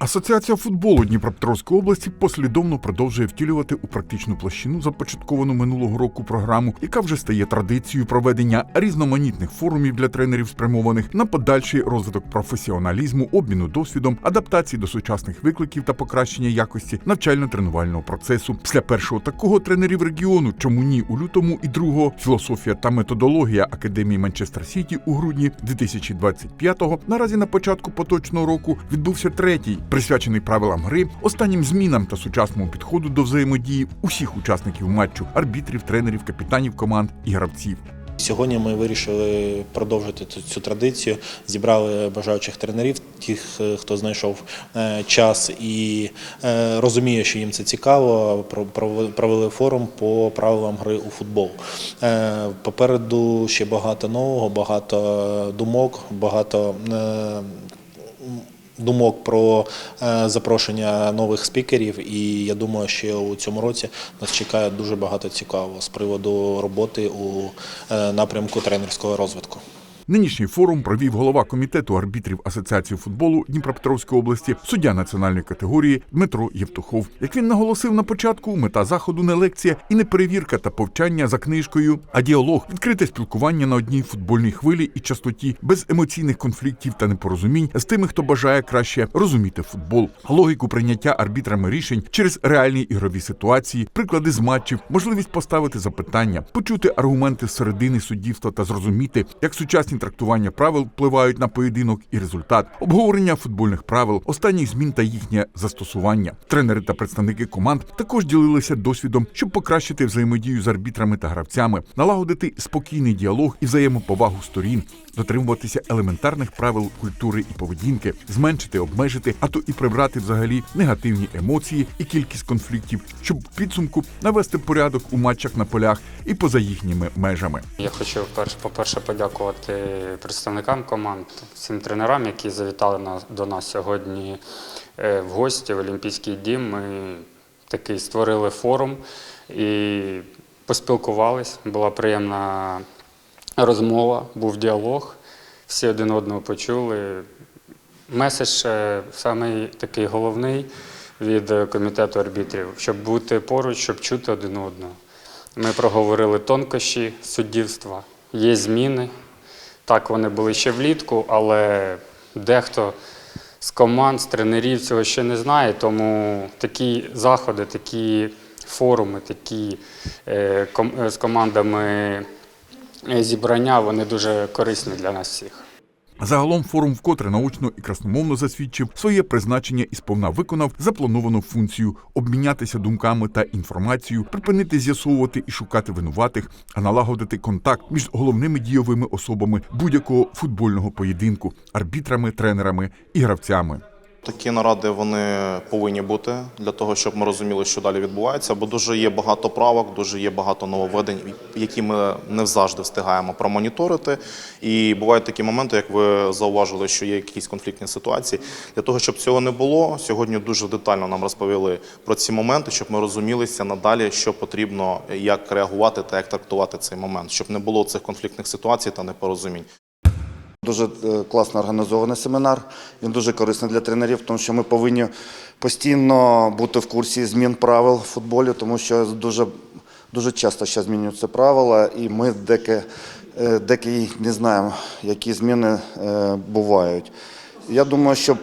Асоціація футболу Дніпропетровської області послідовно продовжує втілювати у практичну площину започатковану минулого року програму, яка вже стає традицією проведення різноманітних форумів для тренерів, спрямованих на подальший розвиток професіоналізму, обміну досвідом, адаптації до сучасних викликів та покращення якості навчально-тренувального процесу. Після першого такого тренерів регіону, чому ні у лютому, і другого філософія та методологія академії Манчестер Сіті у грудні 2025-го. Наразі на початку поточного року відбувся третій, присвячений правилам гри, останнім змінам та сучасному підходу до взаємодії усіх учасників матчу арбітрів, тренерів, капітанів команд і гравців. Сьогодні ми вирішили продовжити цю, цю традицію. Зібрали бажаючих тренерів, тих, е, хто знайшов е, час і е, розуміє, що їм це цікаво. про- про- Провели форум по правилам гри у футбол. Попереду ще багато нового, багато думок, багато. Думок про е, запрошення нових спікерів, і я думаю, що у цьому році нас чекає дуже багато цікавого з приводу роботи у е, напрямку тренерського розвитку. Нинішній форум провів голова комітету арбітрів Асоціації футболу Дніпропетровської області, суддя національної категорії Дмитро Євтухов. Як він наголосив на початку, мета заходу не лекція і не перевірка та повчання за книжкою, а діалог, відкрите спілкування на одній футбольній хвилі і частоті, без емоційних конфліктів та непорозумінь з тими, хто бажає краще розуміти футбол, логіку прийняття арбітрами рішень через реальні ігрові ситуації, приклади з матчів, можливість поставити запитання, почути аргументи зсередини суддівства та зрозуміти, як сучасні трактування правил впливають на поєдинок і результат, обговорення футбольних правил, останніх змін та їхнє застосування. Тренери та представники команд також ділилися досвідом, щоб покращити взаємодію з арбітрами та гравцями, налагодити спокійний діалог і взаємоповагу сторін, дотримуватися елементарних правил культури і поведінки, зменшити, обмежити, а то і прибрати взагалі негативні емоції і кількість конфліктів, щоб в підсумку навести порядок у матчах на полях і поза їхніми межами. Я хочу перш- по-перше подякувати представникам команд, всім тренерам, які завітали до нас сьогодні е, в гості в Олімпійський дім. Ми такий створили форум і поспілкувались. Була приємна розмова, був діалог, всі один одного почули. Меседж е, самий такий головний від комітету арбітрів, щоб бути поруч, щоб чути один одного. Ми проговорили тонкощі суддівства. Є зміни. Так, вони були ще влітку, але дехто з команд, з тренерів цього ще не знає. Тому такі заходи, такі форуми, такі е, ком- з командами е, зібрання, вони дуже корисні для нас всіх. Загалом форум вкотре наочно і красномовно засвідчив своє призначення і сповна виконав заплановану функцію обмінятися думками та інформацією, припинити з'ясовувати і шукати винуватих, а налагодити контакт між головними дійовими особами будь-якого футбольного поєдинку арбітрами, тренерами і гравцями. Такі наради вони повинні бути для того, щоб ми розуміли, що далі відбувається. Бо дуже є багато правок, дуже є багато нововведень, які ми не завжди встигаємо промоніторити. І бувають такі моменти, як ви зауважили, що є якісь конфліктні ситуації. Для того, щоб цього не було, сьогодні дуже детально нам розповіли про ці моменти, щоб ми розумілися надалі, що потрібно, як реагувати та як трактувати цей момент, щоб не було цих конфліктних ситуацій та непорозумінь. Дуже е, класно організований семінар. Він дуже корисний для тренерів, тому що ми повинні постійно бути в курсі змін правил в футболі, тому що дуже, дуже часто ще змінюються правила, і ми деки, е, деки не знаємо, які зміни е, бувають. Я думаю, що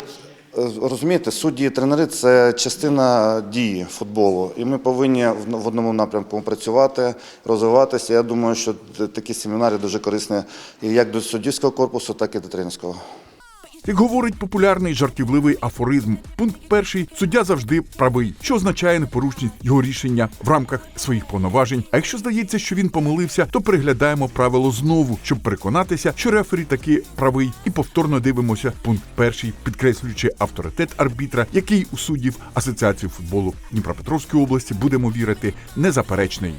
розумієте, судді і тренери це частина дії футболу, і ми повинні в одному напрямку працювати, розвиватися. Я думаю, що такі семінари дуже корисні і як до суддівського корпусу, так і до тренерського. Як говорить популярний жартівливий афоризм, пункт перший суддя завжди правий, що означає непорушність його рішення в рамках своїх повноважень. А якщо здається, що він помилився, то переглядаємо правило знову, щоб переконатися, що рефері таки правий, і повторно дивимося пункт перший, підкреслюючи авторитет арбітра, який у суддів Асоціації футболу Дніпропетровської області будемо вірити незаперечний.